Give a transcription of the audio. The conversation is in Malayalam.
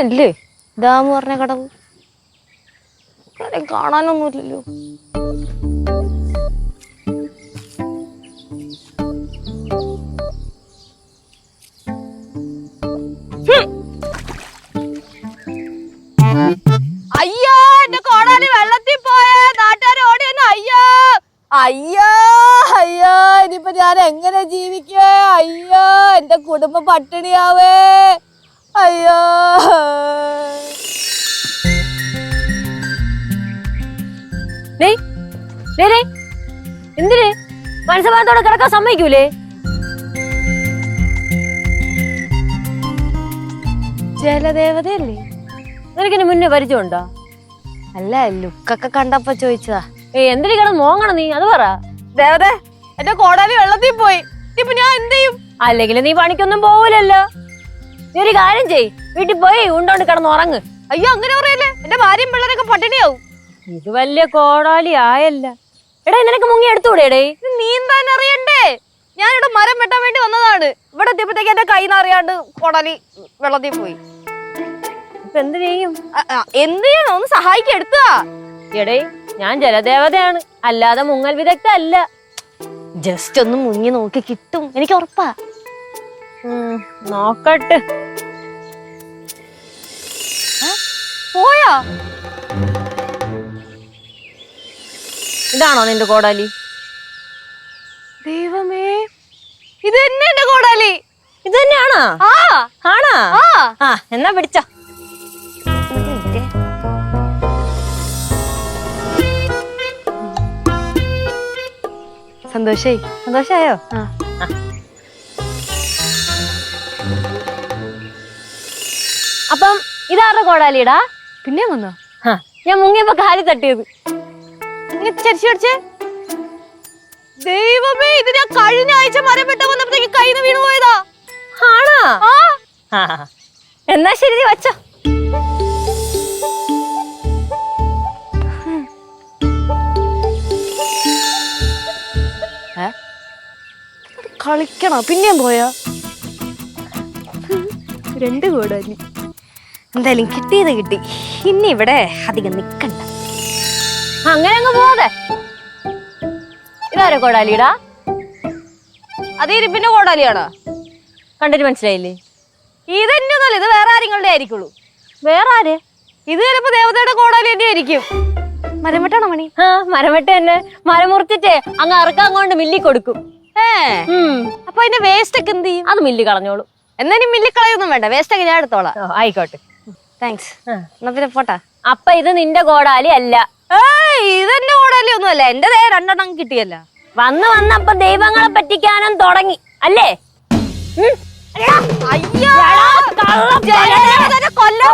തന്നെയല്ലേ ഡാം പറഞ്ഞ കടവ്. കാണാനൊന്നുമില്ലല്ലോ. അയ്യോ എന്റെ കോടാലി വെള്ളത്തിൽ പോയേ നാട്ടുകാർ ഓടി വന്നു. അയ്യോ അയ്യോ അയ്യോ ഇനിയിപ്പോ ഞാൻ എങ്ങനെ ജീവിക്കേ? അയ്യോ എന്റെ കുടുംബം പട്ടിണിയാവേ. അയ്യോ. എന്തിന്? മനസ്സമാനത്തോടെ കിടക്കാൻ സമ്മതിക്കൂലേ? ജലദേവതയല്ലേ? നിനക്കിന് മുന്നേ പരിചയമുണ്ടോ? അല്ല ലുക്കൊക്കെ കണ്ടപ്പോ ചോദിച്ചതാ. ഏ എന്തിനു കിടന്ന് മോങ്ങണം നീ? അത് പറ. ദേവത എന്റെ കോടാലി വെള്ളത്തിൽ പോയി. ഇപ്പൊ ഞാൻ എന്ത് ചെയ്യും? അല്ലെങ്കിൽ നീ പണിക്കൊന്നും പോവില്ലല്ലോ നീ ഒരു കാര്യം ചെയ് വീട്ടിൽ പോയി ഉണ്ടോണ്ട് കിടന്ന് ഉറങ്ങ്. അയ്യോ അങ്ങനെ പറയല്ലേ? എന്റെ ഭാര്യയും പിള്ളേരൊക്കെ പട്ടിണിയാവും. ഇത് വലിയ കോടാലി ആയല്ല. എടാ നിനക്ക് മുങ്ങി എടുത്തുകൂടെ എടേ? ഇത് നീന്താൻ അറിയണ്ടേ? ഞാനിവിടെ മരം വെട്ടാൻ വേണ്ടി വന്നതാണ്. ഇവിടെ എത്തിയപ്പോഴത്തേക്ക് എന്റെ കൈ അറിയാണ്ട് കോടാലി വെള്ളത്തിൽ പോയി. എന്ത് ചെയ്യും? എന്ത് ചെയ്യണം? ഒന്ന് സഹായിക്കാൻ എടുത്താ. എടേ ഞാൻ ജലദേവതയാണ്. അല്ലാതെ മുങ്ങൽ വിദഗ്ധ അല്ല ജസ്റ്റ് ഒന്ന് മുങ്ങി നോക്കി കിട്ടും. എനിക്ക് ഉറപ്പാ. നോക്കട്ടെ. ഇതാണോ നിന്റെ കോടാലി? ദൈവമേ ഇത് തന്നെ എന്റെ കോടാലി. ഇത് തന്നെയാണോ? ആണോ? ആ. ആ എന്നാ പിടിച്ചോ. സന്തോഷായി? സന്തോഷായോ? ആ. അപ്പം ഇതാരുടെ കോടാലിടാ? പിന്നെ വന്നോ? ഞാൻ മുങ്ങിയപ്പോ കാലി തട്ടിയത്. ചരിച്ചു ദൈവമേ ഇത് ഞാൻ കഴിഞ്ഞ ആഴ്ച മരം വെട്ടാൻ വന്നപ്പോഴത്തേക്ക് കയ്യിൽ നിന്ന് വീണു പോയതാ. ആണോ. എന്നാ ശരി വച്ചോ. കളിക്കണോ? പിന്നെയും പോയാ? രണ്ട് കോടാലി എന്തായാലും കിട്ടിയത് കിട്ടി. ഇനി ഇവിടെ അധികം നിക്കണ്ട. അങ്ങനെ അങ്ങ് പോവാതെ. ഇതാരോ കോടാലിടാ അത് ഇരിപ്പിന്റെ കോടാലിയാണോ? കണ്ടിട്ട് മനസ്സിലായില്ലേ? ഇതെന്റെ ഒന്നല്ല ഇത് വേറെ ആരെങ്ങളുടെ ആയിരിക്കുള്ളൂ. വേറെ ആര്? ഇത് ചിലപ്പോ ദേവതയുടെ കോടാലി തന്നെ ആയിരിക്കും. മരമട്ടാണോ മണി? ആ മരമട്ട തന്നെ. മരം മുറിച്ചിട്ടേ അങ്ങ് അറക്കാൻ കൊണ്ട് മില്ലി കൊടുക്കും. ഏ? അപ്പൊ അതിന്റെ വേസ്റ്റ് ഒക്കെ എന്ത് ചെയ്യും? അത് മില്ലി കളഞ്ഞോളൂ. എന്നാലും മില്ലി കളയൊന്നും വേണ്ട. വേസ്റ്റ് ഒക്കെ ഞാൻ എടുത്തോളാം. ആയിക്കോട്ടെ. താങ്ക്സ് എന്നാ പിന്നെ പോട്ടെ. അപ്പൊ ഇത് നിന്റെ കോടാലി അല്ല. ഇതെന്റെ കോടാലി ഒന്നും അല്ല എന്റെ ദേ രണ്ടെണ്ണം കിട്ടിയല്ല. വന്ന് വന്നപ്പൊ ദൈവങ്ങളെ പറ്റിക്കാനും തുടങ്ങി. അല്ലേ? അയ്യോ. കൊല്ലം